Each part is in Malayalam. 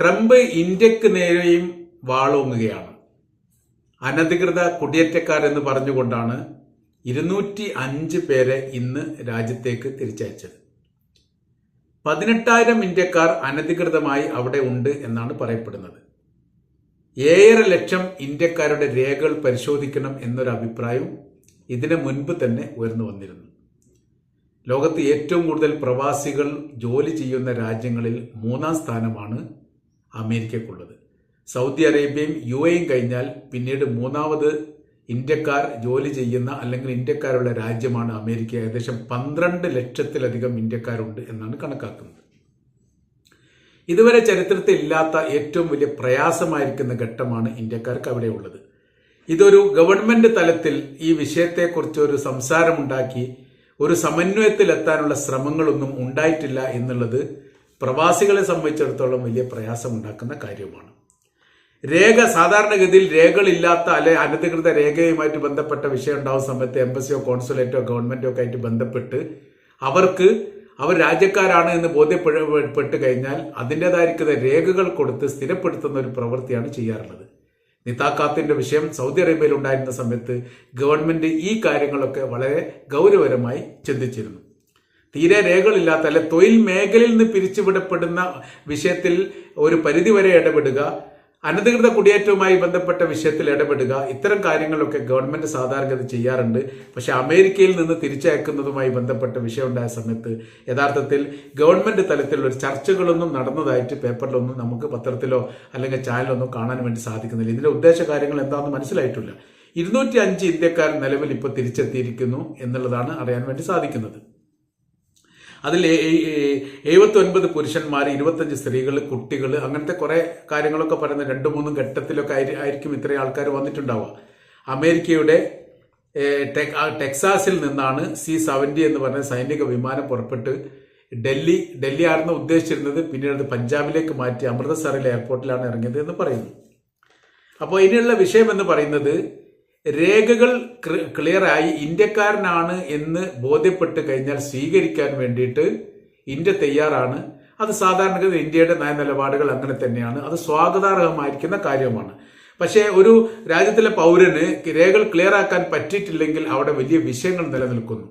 ട്രംപ് ഇന്ത്യയ്ക്ക് നേരെയും വാളോങ്ങുകയാണ്. അനധികൃത കുടിയേറ്റക്കാർ എന്ന് പറഞ്ഞുകൊണ്ടാണ് ഇരുന്നൂറ്റി അഞ്ച് പേരെ ഇന്ന് രാജ്യത്തേക്ക് തിരിച്ചയച്ചത്. പതിനെട്ടായിരം ഇന്ത്യക്കാർ അനധികൃതമായി അവിടെ ഉണ്ട് എന്നാണ് പറയപ്പെടുന്നത്. ഏഴര ലക്ഷം ഇന്ത്യക്കാരുടെ രേഖകൾ പരിശോധിക്കണം എന്നൊരു അഭിപ്രായം ഇതിനു മുൻപ് തന്നെ ഉയർന്നു വന്നിരുന്നു. ലോകത്ത് ഏറ്റവും കൂടുതൽ പ്രവാസികൾ ജോലി ചെയ്യുന്ന രാജ്യങ്ങളിൽ മൂന്നാം സ്ഥാനമാണ് അമേരിക്കക്കുള്ളത് സൗദി അറേബ്യയും യു എയും കഴിഞ്ഞാൽ പിന്നീട് മൂന്നാമത് ഇന്ത്യക്കാർ ജോലി ചെയ്യുന്ന അല്ലെങ്കിൽ ഇന്ത്യക്കാരുള്ള രാജ്യമാണ് അമേരിക്ക. ഏകദേശം പന്ത്രണ്ട് ലക്ഷത്തിലധികം ഇന്ത്യക്കാരുണ്ട് എന്നാണ് കണക്കാക്കുന്നത്. ഇതുവരെ ചരിത്രത്തിൽ ഇല്ലാത്ത ഏറ്റവും വലിയ പ്രയാസമായിരിക്കുന്ന ഘട്ടമാണ് ഇന്ത്യക്കാർക്ക് അവിടെ ഉള്ളത്. ഇതൊരു ഗവൺമെന്റ് തലത്തിൽ ഈ വിഷയത്തെക്കുറിച്ച് ഒരു സംസാരമുണ്ടാക്കി ഒരു സമന്വയത്തിലെത്താനുള്ള ശ്രമങ്ങളൊന്നും ഉണ്ടായിട്ടില്ല എന്നുള്ളത് പ്രവാസികളെ സംബന്ധിച്ചിടത്തോളം വലിയ പ്രയാസമുണ്ടാക്കുന്ന കാര്യമാണ്. രേഖ സാധാരണഗതിയിൽ രേഖകളില്ലാത്ത അല്ലെ അനധികൃത രേഖയുമായിട്ട് ബന്ധപ്പെട്ട വിഷയം ഉണ്ടാവുന്ന സമയത്ത് എംബസിയോ കോൺസുലേറ്റോ ഗവൺമെന്റോ ഒക്കെ ആയിട്ട് ബന്ധപ്പെട്ട് അവർക്ക് അവർ രാജ്യക്കാരാണ് എന്ന് ബോധ്യപ്പെട്ട് കഴിഞ്ഞാൽ അതിന്റെതായിരിക്കുന്ന രേഖകൾ കൊടുത്ത് സ്ഥിരപ്പെടുത്തുന്ന ഒരു പ്രവൃത്തിയാണ് ചെയ്യാറുള്ളത്. നിതാക്കാത്തിന്റെ വിഷയം സൗദി അറേബ്യയിൽ ഉണ്ടായിരുന്ന സമയത്ത് ഗവൺമെന്റ് ഈ കാര്യങ്ങളൊക്കെ വളരെ ഗൗരവകരമായി ചിന്തിച്ചിരുന്നു. തീരെ രേഖകളില്ലാത്ത അല്ലെ തൊഴിൽ മേഖലയിൽ നിന്ന് പിരിച്ചുവിടപ്പെടുന്ന വിഷയത്തിൽ ഒരു പരിധിവരെ ഇടപെടുക അനധികൃത കുടിയേറ്റവുമായി ബന്ധപ്പെട്ട വിഷയത്തിൽ ഇടപെടുക ഇത്തരം കാര്യങ്ങളൊക്കെ ഗവൺമെന്റ് സാധാരണഗതി ചെയ്യാറുണ്ട്. പക്ഷെ അമേരിക്കയിൽ നിന്ന് തിരിച്ചയക്കുന്നതുമായി ബന്ധപ്പെട്ട വിഷയമുണ്ടായ സമയത്ത് യഥാർത്ഥത്തിൽ ഗവൺമെന്റ് തലത്തിലുള്ള ചർച്ചകളൊന്നും നടന്നതായിട്ട് പേപ്പറിലൊന്നും നമുക്ക് പത്രത്തിലോ അല്ലെങ്കിൽ ചാനലൊന്നും കാണാൻ വേണ്ടി സാധിക്കുന്നില്ല. ഇതിന്റെ ഉദ്ദേശ കാര്യങ്ങൾ എന്താണെന്ന് മനസ്സിലായിട്ടില്ല. ഇരുന്നൂറ്റി അഞ്ച് ഇന്ത്യക്കാർ നിലവിൽ ഇപ്പോൾ തിരിച്ചെത്തിയിരിക്കുന്നു എന്നുള്ളതാണ് അറിയാൻ വേണ്ടി സാധിക്കുന്നത്. അതിൽ എഴുപത്തി ഒൻപത് പുരുഷന്മാർ ഇരുപത്തഞ്ച് സ്ത്രീകൾ കുട്ടികൾ അങ്ങനത്തെ കുറെ കാര്യങ്ങളൊക്കെ പറയുന്ന രണ്ടു മൂന്നും ഘട്ടത്തിലൊക്കെ ആയിരിക്കും ഇത്രയും ആൾക്കാർ വന്നിട്ടുണ്ടാവുക. അമേരിക്കയുടെ ടെക്സാസിൽ നിന്നാണ് സി സെവന്റി എന്ന് പറഞ്ഞ സൈനിക വിമാനം പുറപ്പെട്ട് ഡൽഹി ഡൽഹി ആയിരുന്നു ഉദ്ദേശിച്ചിരുന്നത്. പിന്നീട് അത് പഞ്ചാബിലേക്ക് മാറ്റി അമൃതസറിലെ എയർപോർട്ടിലാണ് ഇറങ്ങിയത് എന്ന് പറയുന്നു. അപ്പോൾ ഇനിയുള്ള വിഷയം എന്ന് പറയുന്നത് രേഖകൾ ക്ലിയറായി ഇന്ത്യക്കാരനാണ് എന്ന് ബോധ്യപ്പെട്ട് കഴിഞ്ഞാൽ സ്വീകരിക്കാൻ വേണ്ടിയിട്ട് ഇന്ത്യ തയ്യാറാണ്. അത് സാധാരണഗതി ഇന്ത്യയുടെ നയനിലപാടുകൾ അങ്ങനെ തന്നെയാണ്. അത് സ്വാഗതാർഹമായിരിക്കുന്ന കാര്യമാണ്. പക്ഷേ ഒരു രാജ്യത്തിലെ പൗരന് രേഖകൾ ക്ലിയർ ആക്കാൻ പറ്റിയിട്ടില്ലെങ്കിൽ അവിടെ വലിയ വിഷയങ്ങൾ നിലനിൽക്കുന്നു.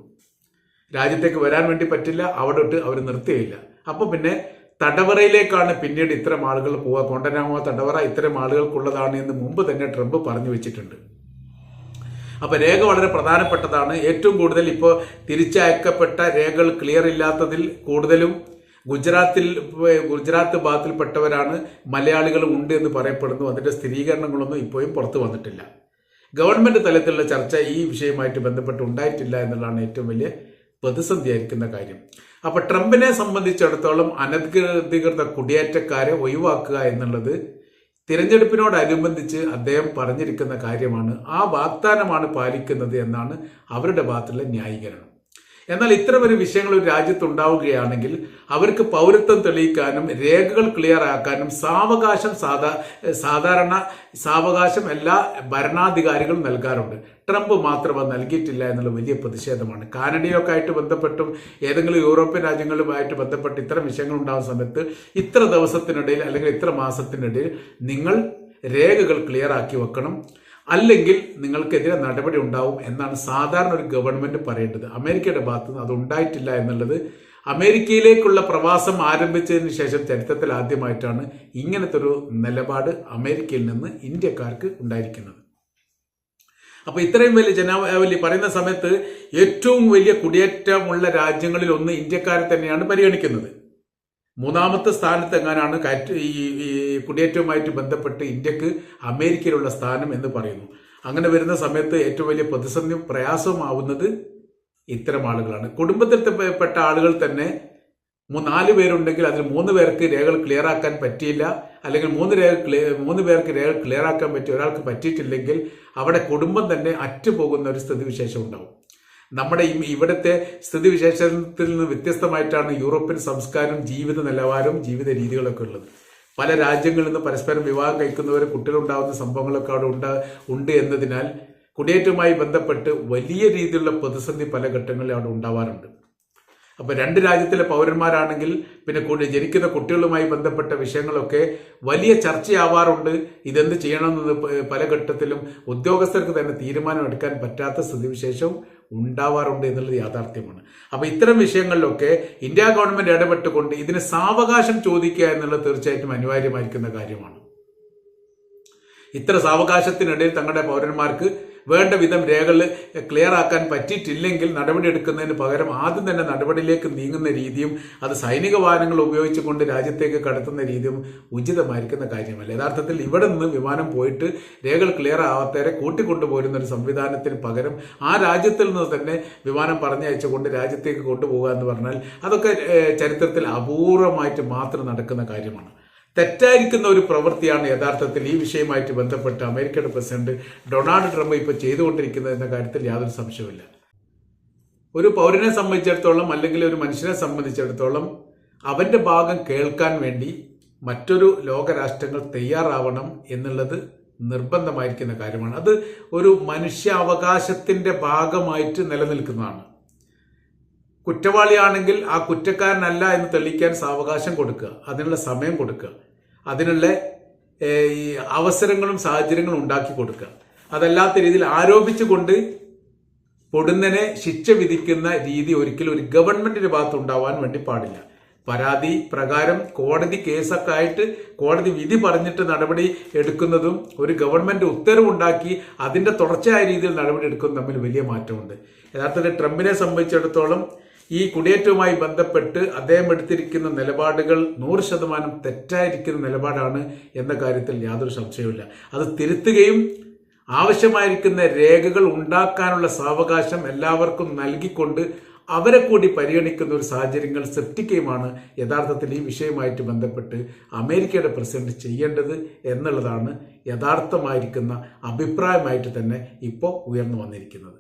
രാജ്യത്തേക്ക് വരാൻ വേണ്ടി പറ്റില്ല അവിടെ ഇട്ട് അവർ നിർത്തിയില്ല അപ്പോൾ പിന്നെ തടവറയിലേക്കാണ് പിന്നീട് ഇത്തരം ആളുകൾ പോവുക. കൊണ്ടനാമോ തടവറ ഇത്തരം ആളുകൾക്കുള്ളതാണ് എന്ന് മുമ്പ് തന്നെ ട്രംപ് പറഞ്ഞു വെച്ചിട്ടുണ്ട്. അപ്പൊ രേഖ വളരെ പ്രധാനപ്പെട്ടതാണ്. ഏറ്റവും കൂടുതൽ ഇപ്പോൾ തിരിച്ചയക്കപ്പെട്ട രേഖകൾ ക്ലിയർ ഇല്ലാത്തതിൽ കൂടുതലും ഗുജറാത്തിൽ ഗുജറാത്ത് ഭാഗത്തിൽപ്പെട്ടവരാണ്. മലയാളികൾ ഉണ്ട് എന്ന് പറയപ്പെടുന്നു. അതിന്റെ സ്ഥിരീകരണങ്ങളൊന്നും ഇപ്പോഴും പുറത്തു വന്നിട്ടില്ല. ഗവൺമെന്റ് തലത്തിലുള്ള ചർച്ച ഈ വിഷയവുമായിട്ട് ബന്ധപ്പെട്ട് ഉണ്ടായിട്ടില്ല എന്നുള്ളതാണ് ഏറ്റവും വലിയ പ്രതിസന്ധിയായിരിക്കുന്ന കാര്യം. അപ്പൊ ട്രംപിനെ സംബന്ധിച്ചിടത്തോളം അനധികൃത കുടിയേറ്റക്കാരെ ഒഴിവാക്കുക എന്നുള്ളത് തിരഞ്ഞെടുപ്പിനോടനുബന്ധിച്ച് അദ്ദേഹം പറഞ്ഞിരിക്കുന്ന കാര്യമാണ് ആ വാഗ്ദാനമാണ് പാലിക്കുന്നത് എന്നാണ് അവരുടെ ഭാഗത്തുള്ള ന്യായീകരണം. എന്നാൽ ഇത്തരം ഒരു വിഷയങ്ങൾ ഒരു രാജ്യത്തുണ്ടാവുകയാണെങ്കിൽ അവർക്ക് പൗരത്വം തെളിയിക്കാനും രേഖകൾ ക്ലിയർ ആക്കാനും സാവകാശം സാധാ സാധാരണ സാവകാശം എല്ലാ ഭരണാധികാരികളും നൽകാറുണ്ട്. ട്രംപ് മാത്രം നൽകിയിട്ടില്ല എന്നുള്ള വലിയ പ്രതിഷേധമാണ്. കാനഡയൊക്കെ ആയിട്ട് ബന്ധപ്പെട്ടും ഏതെങ്കിലും യൂറോപ്യൻ രാജ്യങ്ങളുമായിട്ട് ബന്ധപ്പെട്ട് ഇത്തരം വിഷയങ്ങൾ ഉണ്ടാകുന്ന സമയത്ത് ഇത്ര ദിവസത്തിനിടയിൽ അല്ലെങ്കിൽ ഇത്ര മാസത്തിനിടയിൽ നിങ്ങൾ രേഖകൾ ക്ലിയർ ആക്കി വെക്കണം. അല്ലെങ്കിൽ നിങ്ങൾക്കെതിരെ നടപടി ഉണ്ടാവും എന്നാണ് സാധാരണ ഒരു ഗവൺമെന്റ് പറയേണ്ടത്. അമേരിക്കയുടെ ഭാഗത്ത് നിന്ന് അത് ഉണ്ടായിട്ടില്ല എന്നുള്ളത് അമേരിക്കയിലേക്കുള്ള പ്രവാസം ആരംഭിച്ചതിന് ശേഷം ചരിത്രത്തിൽ ആദ്യമായിട്ടാണ് ഇങ്ങനത്തെ ഒരു നിലപാട് അമേരിക്കയിൽ നിന്ന് ഇന്ത്യക്കാർക്ക് ഉണ്ടായിരിക്കുന്നത്. അപ്പോൾ ഇത്രയും വലിയ ജനാവലി പറയുന്ന സമയത്ത് ഏറ്റവും വലിയ കുടിയേറ്റമുള്ള രാജ്യങ്ങളിൽ ഒന്ന് ഇന്ത്യക്കാരെ തന്നെയാണ് പരിഗണിക്കുന്നത്. മൂന്നാമത്തെ സ്ഥാനത്ത് എങ്ങാനാണ് കയറ്റ ഈ കുടിയേറ്റവുമായിട്ട് ബന്ധപ്പെട്ട് ഇന്ത്യയ്ക്ക് അമേരിക്കയിലുള്ള സ്ഥാനം എന്ന് പറയുന്നു. അങ്ങനെ വരുന്ന സമയത്ത് ഏറ്റവും വലിയ പ്രതിസന്ധി പ്രയാസമാവുന്നത് ഇത്തരം ആളുകളാണ്. കുടുംബത്തിൽപ്പെട്ട ആളുകൾ തന്നെ നാല് പേരുണ്ടെങ്കിൽ അതിൽ മൂന്ന് പേർക്ക് രേഖകൾ ക്ലിയർ ആക്കാൻ പറ്റിയില്ല. അല്ലെങ്കിൽ മൂന്ന് രേഖ മൂന്ന് പേർക്ക് രേഖകൾ ക്ലിയർ ആക്കാൻ പറ്റി ഒരാൾക്ക് പറ്റിയിട്ടില്ലെങ്കിൽ അവിടെ കുടുംബം തന്നെ അറ്റുപോകുന്ന ഒരു സ്ഥിതിവിശേഷം ഉണ്ടാവും. നമ്മുടെ ഇവിടുത്തെ സ്ഥിതിവിശേഷത്തിൽ നിന്ന് വ്യത്യസ്തമായിട്ടാണ് യൂറോപ്യൻ സംസ്കാരം ജീവിത നിലവാരവും ജീവിത രീതികളൊക്കെ ഉള്ളത്. പല രാജ്യങ്ങളിൽ നിന്ന് പരസ്പരം വിവാഹം കഴിക്കുന്നവർ കുട്ടികളുണ്ടാകുന്ന സംഭവങ്ങളൊക്കെ അവിടെ ഉണ്ട് ഉണ്ട് എന്നതിനാൽ കുടിയേറ്റവുമായി ബന്ധപ്പെട്ട് വലിയ രീതിയിലുള്ള പ്രതിസന്ധി പല ഘട്ടങ്ങളിൽ അവിടെ ഉണ്ടാവാറുണ്ട്. അപ്പൊ രണ്ട് രാജ്യത്തിലെ പൗരന്മാരാണെങ്കിൽ പിന്നെ കൂടി ജനിക്കുന്ന കുട്ടികളുമായി ബന്ധപ്പെട്ട വിഷയങ്ങളൊക്കെ വലിയ ചർച്ചയാവാറുണ്ട്. ഇതെന്ത് ചെയ്യണമെന്ന് പല ഘട്ടത്തിലും ഉദ്യോഗസ്ഥർക്ക് തന്നെ തീരുമാനമെടുക്കാൻ പറ്റാത്ത സ്ഥിതിവിശേഷം ഉണ്ടാവാറുണ്ട് എന്നുള്ളത് യാഥാർത്ഥ്യമാണ്. അപ്പോൾ ഇത്തരം വിഷയങ്ങളിലൊക്കെ ഇന്ത്യ ഗവൺമെന്റ് ഇടപെട്ടുകൊണ്ട് ഇതിന് സാവകാശം ചോദിക്കുക എന്നുള്ളത് തീർച്ചയായിട്ടും അനിവാര്യമായിരിക്കുന്ന കാര്യമാണ്. ഇത്ര സാവകാശത്തിനിടയിൽ തങ്ങളുടെ പൗരന്മാർക്ക് വേണ്ട വിധം രേഖകൾ ക്ലിയർ ആക്കാൻ പറ്റിയിട്ടില്ലെങ്കിൽ നടപടി എടുക്കുന്നതിന് പകരം ആദ്യം തന്നെ നടപടിയിലേക്ക് നീങ്ങുന്ന രീതിയും അത് സൈനിക വാഹനങ്ങൾ ഉപയോഗിച്ചുകൊണ്ട് രാജ്യത്തേക്ക് കടത്തുന്ന രീതിയും ഉചിതമായിരിക്കുന്ന കാര്യമല്ല. യഥാർത്ഥത്തിൽ ഇവിടെ നിന്ന് വിമാനം പോയിട്ട് രേഖകൾ ക്ലിയർ ആവാത്തവരെ കൂട്ടിക്കൊണ്ടുപോരുന്ന ഒരു സംവിധാനത്തിന് പകരം ആ രാജ്യത്തിൽ നിന്ന് തന്നെ വിമാനം പറഞ്ഞയച്ചുകൊണ്ട് രാജ്യത്തേക്ക് കൊണ്ടുപോകുക എന്ന് പറഞ്ഞാൽ അതൊക്കെ ചരിത്രത്തിൽ അപൂർവമായിട്ട് മാത്രം നടക്കുന്ന കാര്യമാണ്. തെറ്റായിരിക്കുന്ന ഒരു പ്രവൃത്തിയാണ് യഥാർത്ഥത്തിൽ ഈ വിഷയമായിട്ട് ബന്ധപ്പെട്ട് അമേരിക്കയുടെ പ്രസിഡന്റ് ഡൊണാൾഡ് ട്രംപ് ഇപ്പോൾ ചെയ്തുകൊണ്ടിരിക്കുന്നത് എന്ന കാര്യത്തിൽ യാതൊരു സംശയമില്ല ഒരു പൗരനെ സംബന്ധിച്ചിടത്തോളം അല്ലെങ്കിൽ ഒരു മനുഷ്യനെ സംബന്ധിച്ചിടത്തോളം അവന്റെ ഭാഗം കേൾക്കാൻ വേണ്ടി മറ്റൊരു ലോകരാഷ്ട്രങ്ങൾ തയ്യാറാവണം എന്നുള്ളത് നിർബന്ധമായിരിക്കുന്ന കാര്യമാണ്. അത് ഒരു മനുഷ്യാവകാശത്തിന്റെ ഭാഗമായിട്ട് നിലനിൽക്കുന്നതാണ്. കുറ്റവാളിയാണെങ്കിൽ ആ കുറ്റക്കാരനല്ല എന്ന് തെളിയിക്കാൻ സാവകാശം കൊടുക്കുക. അതിനുള്ള സമയം കൊടുക്കുക. അതിനുള്ള ഈ അവസരങ്ങളും സാഹചര്യങ്ങളും ഉണ്ടാക്കി കൊടുക്കുക. അതല്ലാത്ത രീതിയിൽ ആരോപിച്ചുകൊണ്ട് പൊടുന്നനെ ശിക്ഷ വിധിക്കുന്ന രീതി ഒരിക്കലും ഒരു ഗവൺമെന്റിന്റെ ഭാഗത്ത് ഉണ്ടാവാൻ വേണ്ടി പാടില്ല. പരാതി പ്രകാരം കോടതി കേസൊക്കെ ആയിട്ട് കോടതി വിധി പറഞ്ഞിട്ട് നടപടി എടുക്കുന്നതും ഒരു ഗവൺമെന്റ് ഉത്തരവുണ്ടാക്കി അതിന്റെ തുടർച്ചയായ രീതിയിൽ നടപടി എടുക്കുന്നതും തമ്മിൽ വലിയ മാറ്റമുണ്ട്. യഥാർത്ഥത്തിൽ ട്രംപിനെ സംബന്ധിച്ചിടത്തോളം ഈ കുടിയേറ്റവുമായി ബന്ധപ്പെട്ട് അദ്ദേഹം എടുത്തിരിക്കുന്ന നിലപാടുകൾ നൂറ് ശതമാനം തെറ്റായിരിക്കുന്ന നിലപാടാണ് എന്ന കാര്യത്തിൽ യാതൊരു സംശയവുമില്ല. അത് തിരുത്തുകയും ആവശ്യമായിരിക്കുന്ന രേഖകൾ ഉണ്ടാക്കാനുള്ള സാവകാശം എല്ലാവർക്കും നൽകിക്കൊണ്ട് അവരെ കൂടി പരിഗണിക്കുന്ന ഒരു സാഹചര്യങ്ങൾ സൃഷ്ടിക്കുകയുമാണ് യഥാർത്ഥത്തിൽ ഈ വിഷയവുമായിട്ട് ബന്ധപ്പെട്ട് അമേരിക്കയുടെ പ്രസിഡന്റ് ചെയ്യേണ്ടത് എന്നുള്ളതാണ് യഥാർത്ഥമായിരിക്കുന്ന അഭിപ്രായമായിട്ട് തന്നെ ഇപ്പോൾ ഉയർന്നു വന്നിരിക്കുന്നത്.